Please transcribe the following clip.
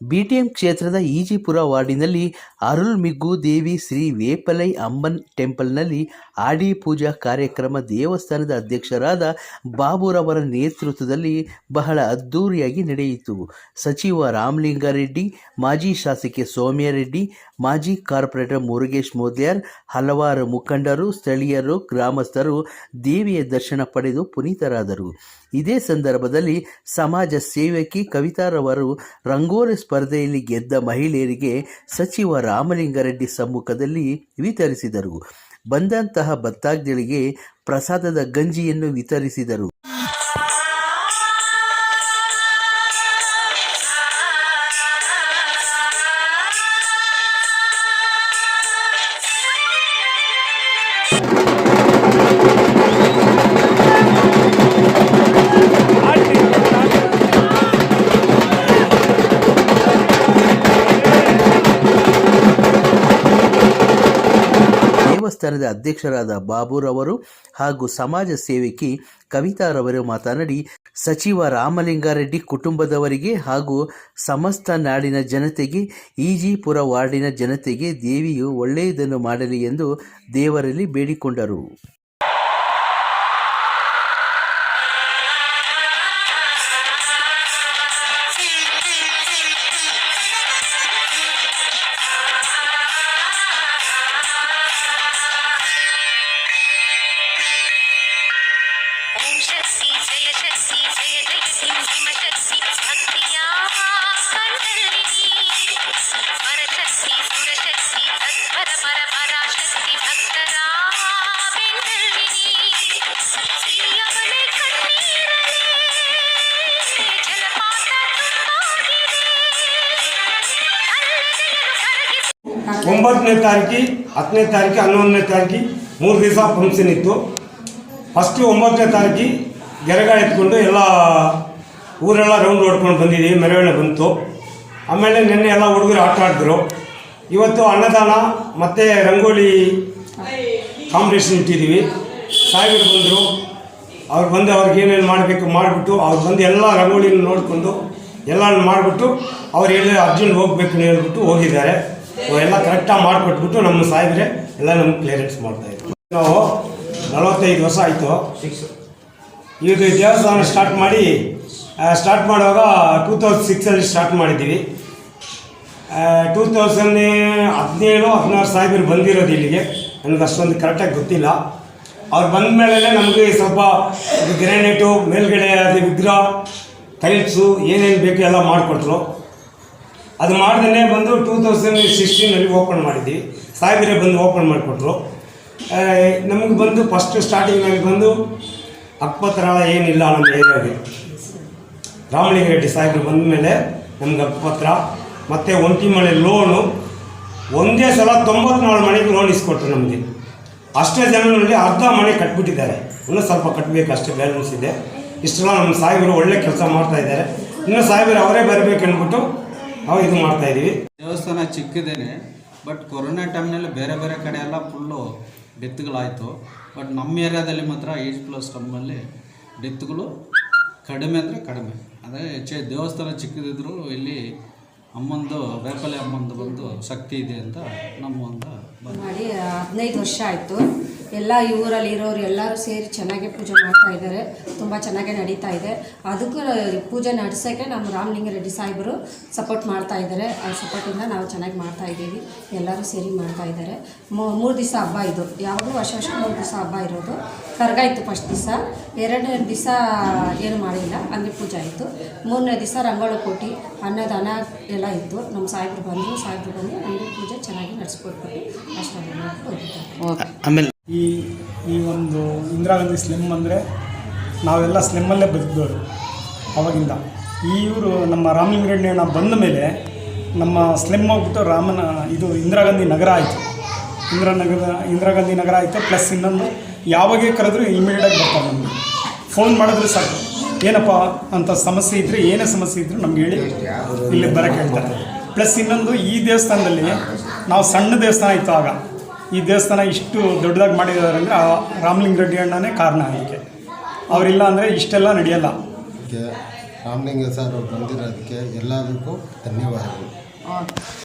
BTM ಕ್ಷೇತ್ರದ ಈಜಿಪುರ ವಾರ್ಡಿನಲ್ಲಿ ಅರುಳ್ಮಿಗು ದೇವಿ, ಶ್ರೀ ವೇಪಲೈ ಅಮ್ಮನ್ ಟೆಂಪಲ್ನಲ್ಲಿ ಆಡಿ ಪೂಜಾ ಕಾರ್ಯಕ್ರಮ ದೇವಸ್ಥಾನದ ಅಧ್ಯಕ್ಷರಾದ ಬಾಬುರವರ ನೇತೃತ್ವದಲ್ಲಿ ಬಹಳ ಅದ್ಧೂರಿಯಾಗಿ ನಡೆಯಿತು. ಸಚಿವ ರಾಮಲಿಂಗಾರೆಡ್ಡಿ, ಮಾಜಿ ಶಾಸಕಿ ಸೌಮ್ಯಾರೆಡ್ಡಿ, ಮಾಜಿ ಕಾರ್ಪೊರೇಟರ್ ಮುರುಗೇಶ್ ಮೋದ್ಯಾರ್, ಹಲವಾರು ಮುಖಂಡರು, ಸ್ಥಳೀಯರು, ಗ್ರಾಮಸ್ಥರು ದೇವಿಯ ದರ್ಶನ ಪಡೆದು ಪುನೀತರಾದರು. ಇದೇ ಸಂದರ್ಭದಲ್ಲಿ ಸಮಾಜ ಸೇವಕಿ ಕವಿತಾರವರು ರಂಗೋಲಿ ಸ್ಪರ್ಧೆಯಲ್ಲಿ ಗೆದ್ದ ಮಹಿಳೆಯರಿಗೆ ಸಚಿವ ರಾಮಲಿಂಗಾರೆಡ್ಡಿ ಸಮ್ಮುಖದಲ್ಲಿ ವಿತರಿಸಿದರು. ಬಂದಂತಹ ಭಕ್ತಾದಿಗಳಿಗೆ ಪ್ರಸಾದದ ಗಂಜಿಯನ್ನು ವಿತರಿಸಿದರು. ದೇವಸ್ಥಾನದ ಅಧ್ಯಕ್ಷರಾದ ಬಾಬುರವರು ಹಾಗೂ ಸಮಾಜ ಸೇವಕಿ ಕವಿತಾರವರು ಮಾತನಾಡಿ, ಸಚಿವ ರಾಮಲಿಂಗಾರೆಡ್ಡಿ ಕುಟುಂಬದವರಿಗೆ ಹಾಗೂ ಸಮಸ್ತ ನಾಡಿನ ಜನತೆಗೆ, ಈಜಿಪುರ ವಾರ್ಡಿನ ಜನತೆಗೆ ದೇವಿಯು ಒಳ್ಳೆಯದನ್ನು ಮಾಡಲಿ ಎಂದು ದೇವರಲ್ಲಿ ಬೇಡಿಕೊಂಡರು. ಒಂಬತ್ತನೇ ತಾರೀಕು, ಹತ್ತನೇ ತಾರೀಕು, ಹನ್ನೊಂದನೇ ತಾರೀಕು ಮೂರು ದಿವಸ ಫಂಕ್ಷನ್ ಇತ್ತು. ಫಸ್ಟು ಒಂಬತ್ತನೇ ತಾರೀಕು ಗೆರೆಗ ಎತ್ಕೊಂಡು ಎಲ್ಲ ಊರೆಲ್ಲ ರೌಂಡ್ ಹೊಡ್ಕೊಂಡು ಬಂದಿದ್ದೀವಿ ಮೆರವಣಿಗೆ ಬಂತು. ಆಮೇಲೆ ನಿನ್ನೆ ಎಲ್ಲ ಹುಡುಗರು ಆಟ ಆಡಿದ್ರು. ಇವತ್ತು ಅನ್ನದಾನ ಮತ್ತು ರಂಗೋಲಿ ಕಾಂಪಿಟೇಷನ್ ಇಟ್ಟಿದ್ದೀವಿ ಸಾಹೇಬರು ಬಂದರು. ಅವ್ರು ಬಂದು ಅವ್ರಿಗೆ ಏನೇನು ಮಾಡಬೇಕು ಮಾಡಿಬಿಟ್ಟು ಅವ್ರು ಬಂದು ಎಲ್ಲ ರಂಗೋಲಿನ ನೋಡಿಕೊಂಡು ಎಲ್ಲ ಮಾಡಿಬಿಟ್ಟು ಅವ್ರು ಹೇಳಿದ್ರೆ ಅರ್ಜೆಂಟ್ ಹೋಗ್ಬೇಕು ಹೇಳ್ಬಿಟ್ಟು ಹೋಗಿದ್ದಾರೆ. ಎಲ್ಲ ಕರೆಕ್ಟಾಗಿ ಮಾಡಿಕೊಟ್ಬಿಟ್ಟು ನಮ್ಮ ಸಾಹೇಬ್ರೆ ಎಲ್ಲ ನಮ್ಗೆ ಕ್ಲಿಯರೆನ್ಸ್ ಮಾಡ್ತಾಯಿದ್ರು ನಾವು ನಲವತ್ತೈದು ವರ್ಷ ಆಯಿತು. ಇದು ದೇವಸ್ಥಾನ ಸ್ಟಾರ್ಟ್ ಮಾಡಿ ಸ್ಟಾರ್ಟ್ ಮಾಡುವಾಗ ಟೂ ತೌಸಂಡ್ ಸಿಕ್ಸಲ್ಲಿ ಸ್ಟಾರ್ಟ್ ಮಾಡಿದ್ದೀವಿ. ಟೂ ತೌಸಂಡ್ ಹದಿನೇಳು, ಹದಿನಾರು ಸಾಹೇಬ್ರು ಬಂದಿರೋದು ಇಲ್ಲಿಗೆ. ನನಗೆ ಅಷ್ಟೊಂದು ಕರೆಕ್ಟಾಗಿ ಗೊತ್ತಿಲ್ಲ. ಅವ್ರು ಬಂದ ಮೇಲೆ ನಮಗೆ ಸ್ವಲ್ಪ ಗ್ರಾನೈಟು ಮೇಲ್ಗಡೆ ಅದು ವಿಗ್ರಹ ಟೈಲ್ಸು ಏನೇನು ಬೇಕು ಎಲ್ಲ ಮಾಡಿಕೊಟ್ರು. ಅದು ಮಾಡ್ದೇ ಬಂದು ಟೂ ತೌಸಂಡ್ ಸಿಕ್ಸ್ಟೀನಲ್ಲಿ ಓಪನ್ ಮಾಡಿದ್ವಿ. ಸಾಹೇಬ್ರೆ ಬಂದು ಓಪನ್ ಮಾಡಿಕೊಟ್ರು. ನಮಗೆ ಬಂದು ಫಸ್ಟ್ ಸ್ಟಾರ್ಟಿಂಗ್ನಲ್ಲಿ ಬಂದು ಅಕ್ಪತ್ರಾಳ ಏನಿಲ್ಲ ನಮ್ಮ ಏರಿಯಾಗೆ ರಾಮಲಿಂಗರೆಡ್ಡಿ ಸಾಯಿಬ್ರು ಬಂದ ಮೇಲೆ ನಮ್ಗೆ ಅಕ್ಪತ್ರ ಮತ್ತು ಒಂಟಿ ಮಳೆ ಲೋನು ಒಂದೇ ಸಲ ತೊಂಬತ್ನಾಳು ಮನೆಗೆ ಲೋನ್ ಇಸ್ಕೊಟ್ರು ನಮಗೆ. ಅಷ್ಟೇ ಜನರಲ್ಲಿ ಅರ್ಧ ಮನೆ ಕಟ್ಬಿಟ್ಟಿದ್ದಾರೆ. ಇನ್ನೂ ಸ್ವಲ್ಪ ಕಟ್ಟಬೇಕು ಅಷ್ಟೇ ಬ್ಯಾಲೆನ್ಸ್ ಇದೆ. ಇಷ್ಟೆಲ್ಲ ನಮ್ಮ ಸಾಹೇಬರು ಒಳ್ಳೆ ಕೆಲಸ ಮಾಡ್ತಾ ಇದ್ದಾರೆ. ಇನ್ನು ಸಾಹೇಬರು ಅವರೇ ಬರಬೇಕು ಅಂದ್ಬಿಟ್ಟು ನಾವು ಇದು ಮಾಡ್ತಾ ಇದೀವಿ. ದೇವಸ್ಥಾನ ಚಿಕ್ಕದೇನೆ ಬಟ್ ಕೊರೋನಾ ಟೈಮ್ನಲ್ಲಿ ಬೇರೆ ಬೇರೆ ಕಡೆ ಎಲ್ಲ ಫುಲ್ಲು ಡೆತ್ಗಳಾಯಿತು ಬಟ್ ನಮ್ಮ ಏರಿಯಾದಲ್ಲಿ ಮಾತ್ರ ಏಜ್ ಪ್ಲಸ್ ಟೈಮಲ್ಲಿ ಡೆತ್ಗಳು ಕಡಿಮೆ ಅಂದರೆ ಕಡಿಮೆ. ಅದೇ ಹೆಚ್ಚೆ ದೇವಸ್ಥಾನ ಚಿಕ್ಕದಿದ್ರು ಇಲ್ಲಿ ಅಮ್ಮಂದು ವೇಪಲೆ ಅಮ್ಮಂದು ಬಂದು ಶಕ್ತಿ ಇದೆ ಅಂತ ನಮ್ಮ ಒಂದು ಮಾಡಿ ಹದಿನೈದು ವರ್ಷ ಆಯಿತು. ಎಲ್ಲ ಈ ಊರಲ್ಲಿ ಇರೋರು ಎಲ್ಲರೂ ಸೇರಿ ಚೆನ್ನಾಗಿ ಪೂಜೆ ಮಾಡ್ತಾ ಇದ್ದಾರೆ ತುಂಬ ಚೆನ್ನಾಗಿ ನಡೀತಾ ಇದೆ. ಅದಕ್ಕೂ ಪೂಜೆ ನಡೆಸೋಕ್ಕೆ ನಮ್ಮ ರಾಮಲಿಂಗಾರೆಡ್ಡಿ ಸಾಹೇಬರು ಸಪೋರ್ಟ್ ಮಾಡ್ತಾ ಇದ್ದಾರೆ ಆ ಸಪೋರ್ಟಿಂದ ನಾವು ಚೆನ್ನಾಗಿ ಮಾಡ್ತಾ ಇದ್ದೀವಿ. ಎಲ್ಲರೂ ಸೇರಿ ಮಾಡ್ತಾ ಇದ್ದಾರೆ ಮೂರು ದಿವಸ ಹಬ್ಬ ಇದು. ಯಾವಾಗಲೂ ವರ್ಷ ವರ್ಷ ಮೂರು ದಿವಸ ಹಬ್ಬ ಇರೋದು. ಕರ್ಗ ಇತ್ತು ಫಸ್ಟ್ ದಿವಸ. ಎರಡನೇ ದಿವಸ ಏನು ಮಾಡಿಲ್ಲ. ಹಂಗೆ ಪೂಜೆ ಆಯಿತು. ಮೂರನೇ ದಿವಸ ರಂಗೋಲಿ ಕೊಟ್ಟು ಅನ್ನದಾನ ಎಲ್ಲ ಇತ್ತು. ನಮ್ಮ ಸಾಹೇಬರು ಬಂದರು. ಸಾಹೇಬರು ಬಂದು ನಮಗೆ ಪೂಜೆ ಚೆನ್ನಾಗಿ ನಡೆಸ್ಕೊಟ್ಬಿಟ್ಟು ಅಷ್ಟೇ ಆಮೇಲೆ ಈ ಈ ಒಂದು ಇಂದಿರಾ ಗಾಂಧಿ ಸ್ಲಿಮ್ ಅಂದರೆ ನಾವೆಲ್ಲ ಸ್ಲಿಮ್ಮಲ್ಲೇ ಬದುಕಿದವರು ಅವಾಗಿಂದ. ಈ ಇವರು ನಮ್ಮ ರಾಮಲಿಂಗರೆಡ್ಡಿ ಬಂದ ಮೇಲೆ ನಮ್ಮ ಸ್ಲಿಮ್ ಹೋಗ್ಬಿಟ್ಟು ರಾಮನ ಇದು ಇಂದಿರಾ ಗಾಂಧಿ ನಗರ ಆಯಿತು. ಇಂದಿರಾ ನಗರ, ಇಂದಿರಾ ಗಾಂಧಿ ನಗರ ಆಯಿತು, ಪ್ಲಸ್ ಇನ್ನೊಂದು ಯಾವಾಗೇ ಕರೆದ್ರೂ ಇಮಿಡಿಯೇಟಾಗಿ ಬರ್ತಾರೆ ನಮಗೆ. ಫೋನ್ ಮಾಡಿದ್ರೆ ಸಾಕು. ಏನಪ್ಪ ಅಂತ ಸಮಸ್ಯೆ ಇದ್ದರೆ ಏನೇ ಸಮಸ್ಯೆ ಇದ್ದರೂ ನಮ್ಗೆ ಹೇಳಿ ಇಲ್ಲಿ ಬರೋಕ್ಕೆ ಹೇಳ್ತಾರೆ. ಪ್ಲಸ್ ಇನ್ನೊಂದು ಈ ದೇವಸ್ಥಾನದಲ್ಲಿ ನಾವು ಸಣ್ಣ ದೇವಸ್ಥಾನ ಇತ್ತು ಆಗ. ಈ ದೇವಸ್ಥಾನ ಇಷ್ಟು ದೊಡ್ಡದಾಗಿ ಮಾಡಿದ್ದಾರೆ ಅಂದರೆ ಆ ರಾಮಲಿಂಗ ರೆಡ್ಡಿ ಅಣ್ಣನೇ ಕಾರಣ ಅದಕ್ಕೆ ಅವರಿಲ್ಲ ಅಂದರೆ ಇಷ್ಟೆಲ್ಲ ನಡೆಯಲ್ಲ. ರಾಮಲಿಂಗ ಸರ್ ಅವ್ರು ಬಂದಿರೋದಕ್ಕೆ ಎಲ್ಲದಕ್ಕೂ ಧನ್ಯವಾದಗಳು.